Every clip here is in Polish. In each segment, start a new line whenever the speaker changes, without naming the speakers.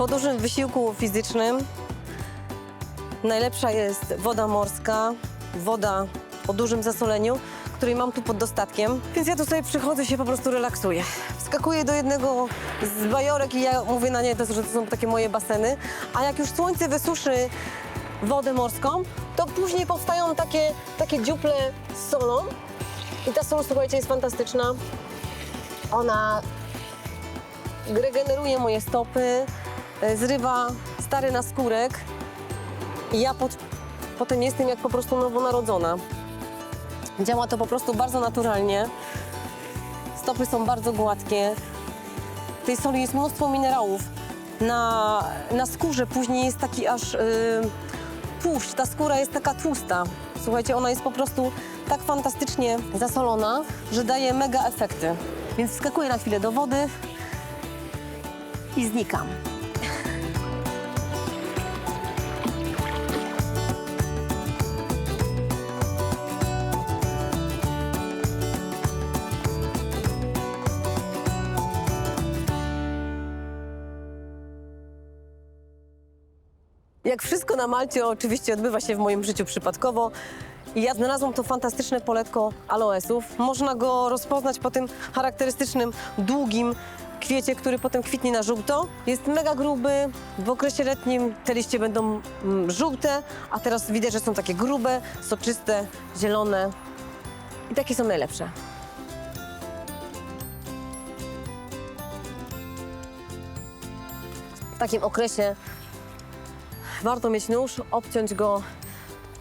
Po dużym wysiłku fizycznym najlepsza jest woda morska, woda o dużym zasoleniu, której mam tu pod dostatkiem. Więc ja tu sobie przychodzę się po prostu relaksuję. Wskakuję do jednego z bajorek i ja mówię na nie, to, że to są takie moje baseny. A jak już słońce wysuszy wodę morską, to później powstają takie, takie dziuple z solą. I ta sól, słuchajcie, jest fantastyczna. Ona regeneruje moje stopy, zrywa stary naskórek i ja pod, potem jestem jak po prostu nowonarodzona. Działa to po prostu bardzo naturalnie. Stopy są bardzo gładkie. W tej soli jest mnóstwo minerałów. Na, na skórze później jest taki aż yy, tłuszcz. Ta skóra jest taka tłusta. Słuchajcie, ona jest po prostu tak fantastycznie zasolona, że daje mega efekty. Więc wskakuję na chwilę do wody i znikam. Jak wszystko na Malcie oczywiście odbywa się w moim życiu przypadkowo. I ja znalazłam to fantastyczne poletko aloesów. Można go rozpoznać po tym charakterystycznym, długim kwiecie, który potem kwitnie na żółto. Jest mega gruby. W okresie letnim te liście będą mm, żółte, a teraz widać, że są takie grube, soczyste, zielone. I takie są najlepsze. W takim okresie warto mieć nóż, obciąć go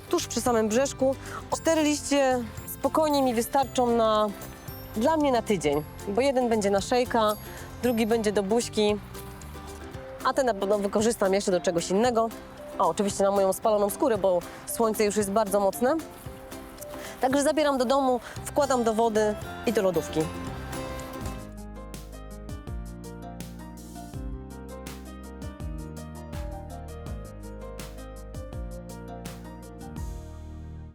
tuż przy samym brzeszku. Cztery liście spokojnie mi wystarczą na, dla mnie na tydzień, bo jeden będzie na szejka, drugi będzie do buźki, a ten na pewno wykorzystam jeszcze do czegoś innego. O, oczywiście na moją spaloną skórę, bo słońce już jest bardzo mocne. Także zabieram do domu, wkładam do wody i do lodówki.